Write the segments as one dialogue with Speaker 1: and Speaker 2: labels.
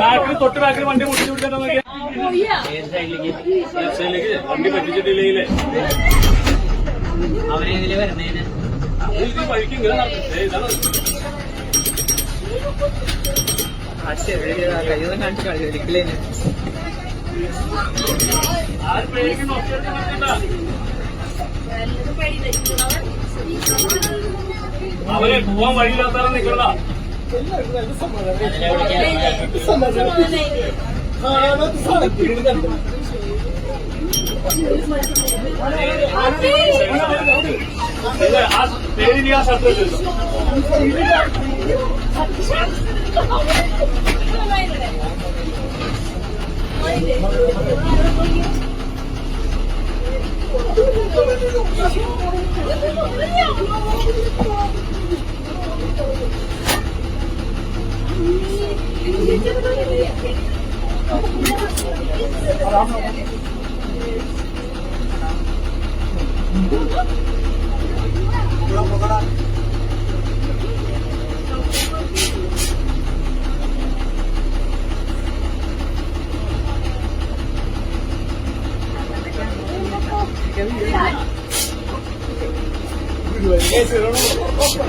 Speaker 1: ബാക്കിൽ തൊട്ട് ബാക്കിൽ വണ്ടി മുട്ടിച്ചു വിട്ടാ സൈഡിലേക്ക് വണ്ടി പറ്റിച്ചിട്ടില്ലെങ്കിൽ
Speaker 2: അവനെ ഇതിൽ വരുന്നതിന്
Speaker 1: വഴിക്ക് ഇങ്ങനെ
Speaker 2: കഴിയൊന്നും കാണിച്ചു കളി ഒരിക്കലേന്
Speaker 1: ആരും പേടിക്ക്? നോക്കിയെടുക്കണ്ട. അവരെ പോവാൻ വഴിയില്ലാത്തവരെ നിൽക്കണ്ട ഇത് ആ പേര് നീ ആ ഷർട്ട് വെച്ചിരുന്നു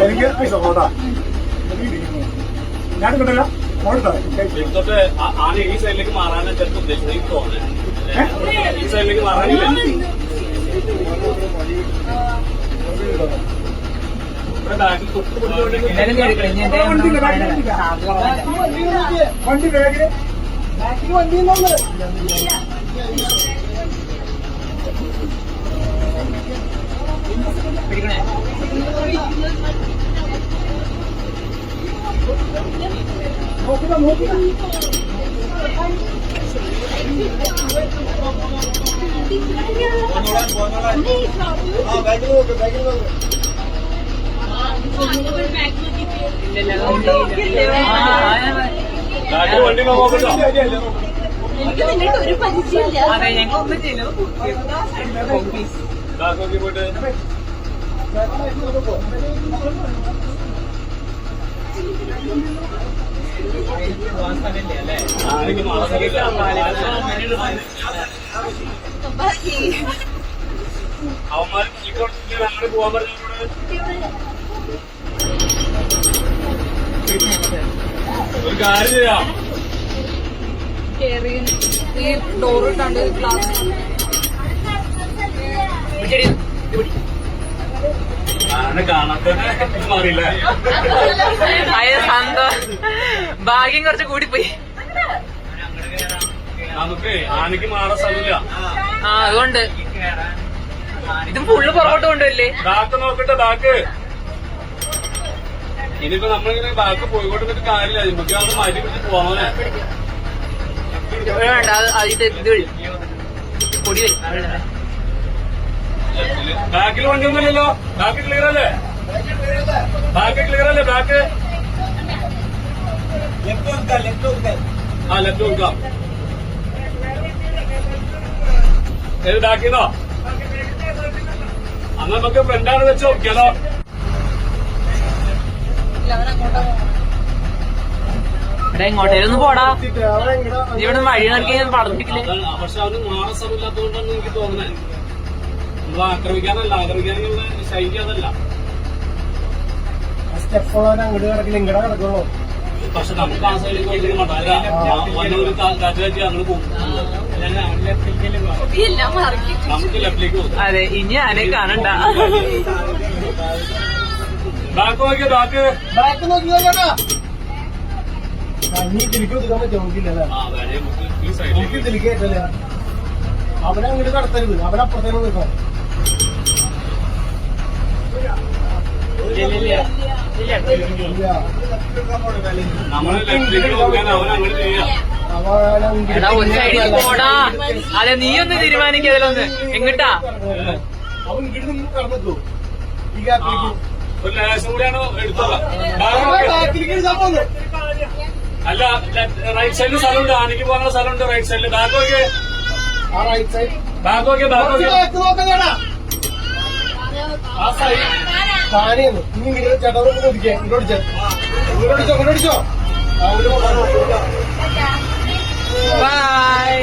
Speaker 3: എനിക്ക് പൈസ പോട്ടാ ഞാൻ കിട്ടില്ല
Speaker 1: ആ- ആന ഈ സൈഡിലേക്ക് മാറാനാണ് ചെറുപ്പം ഉദ്ദേശിച്ചത്. എനിക്ക് തോന്നുന്നത് ഈ സൈഡിലേക്ക് മാറാനില്ല.
Speaker 3: വണ്ടി ബാഗിൽ
Speaker 1: ബാക്കിൽ വണ്ടി
Speaker 4: എനിക്ക് നിന്നിട്ട് ഒരു പരിചയമില്ല
Speaker 2: അതെ ഞങ്ങൾ ഒന്നും ചെയ്യല്ലോ
Speaker 1: ബാക്കി പോയിട്ട് അവന്മാർ അങ്ങനെ പോവാൻ പറഞ്ഞോട് ഒരു കാര്യം ചെയ്യാം
Speaker 4: ഈ ഡോറ് ഇട്ടാണ്ട്
Speaker 2: സന്തോഷം. ഭാഗ്യം കുറച്ച് കൂടിപ്പോയി.
Speaker 1: നമുക്ക് ആനക്ക് മാറാൻ സ്ഥലമില്ല.
Speaker 2: ആ അതുകൊണ്ട്. ഇത് ഫുള്ള് പുറകോട്ട് കൊണ്ടുവല്ലേ
Speaker 1: ബാക്ക് നോക്കട്ടെ ബാക്ക് ഇനിയിപ്പോ നമ്മളിങ്ങനെ ബാക്ക് പോയിക്കൊണ്ടിരുന്നിട്ട് കാര്യമില്ല. നമുക്ക് അത് മാറ്റി പിടിച്ച്
Speaker 2: ഇവിടെ വേണ്ട ഇത് ഇത് പൊടി വരും.
Speaker 1: ബാക്കിൽ വണ്ടി ഒന്നുമില്ലല്ലോ ബാക്ക് ക്ലിയർ അല്ലേ? ബാക്ക് ക്ലിയർ അല്ലേ ബാക്ക്? ആ ലെഫ്റ്റ് കൊടുക്കാം. ഏത് ബാക്കിന്നോ അന്ന് നമുക്ക് ഫ്രണ്ടാണ് വെച്ച് നോക്കിയാലോ
Speaker 2: ഇവിടെ പോടാ. ഇവിടെ വഴി നോക്കി ഞാൻ
Speaker 1: അതാണ് പക്ഷെ അവന് മാറാൻ സ്ഥലമില്ലാത്തതുകൊണ്ടാണ് എനിക്ക് തോന്നുന്നത്. ആക്രമിക്കാനല്ല ആക്രമിക്കാനുള്ള ശൈലി അതല്ല.
Speaker 3: സ്റ്റെപ്പ് അങ്ങോട്ട് കിടക്കില്ല ഇങ്ങടെ കിടക്കുള്ളൂ
Speaker 1: പക്ഷെ നമുക്ക് ആ വന്നൊരു കാറ്റ് കാറ്റി അങ്ങോട്ട് പോകും.
Speaker 4: എല്ലാം മറക്കി
Speaker 1: നമുക്ക് ലെഫ്റ്റിലേക്ക് പോകും.
Speaker 2: അതെ ഇനി ആരെ കാണണ്ട.
Speaker 1: ബാക്ക് നോക്കിയോ
Speaker 3: നീ തിരിക്ക് പറ്റുമോ?
Speaker 1: സൈഡിലേക്ക്
Speaker 3: തിരിക്കേറ്റല്ലേ അവനെ അങ്ങോട്ട് കടത്തരുത്. അവനപ്പുറത്തേക്ക് നിൽക്കണം ഇല്ല.
Speaker 1: നമ്മൾ ലെഫ്റ്റിലേക്ക് നോക്കാൻ അവൻ അങ്ങനെ ചെയ്യാം
Speaker 2: എടാ ഒരു സൈഡിൽ പോടാ അതെ നീ ഒന്ന് തീരുമാനിക്കുക അതിലൊന്ന് എങ്ങിട്ടാ
Speaker 3: അവൻ ഈ
Speaker 1: അല്ല റൈറ്റ് സൈഡിൽ സ്ഥലമുണ്ട് ആനയ്ക്ക് പോകാനുള്ള സ്ഥലമുണ്ട് റൈറ്റ് സൈഡിൽ ബാക്ക് നോക്കിയേ ബാക്ക് നോക്കിയേ ബാക്ക് നോക്കിയേ ആ സൈഡ്
Speaker 3: താഴെയെന്ന് ഇനി ഇങ്ങനെ ചേട്ടനോട് ഒതുക്കിയ. ഇങ്ങോട്ട് ചേട്ടൻ ഇങ്ങോട്ടിച്ചോ ഇങ്ങോട്ടിച്ചോ ബൈ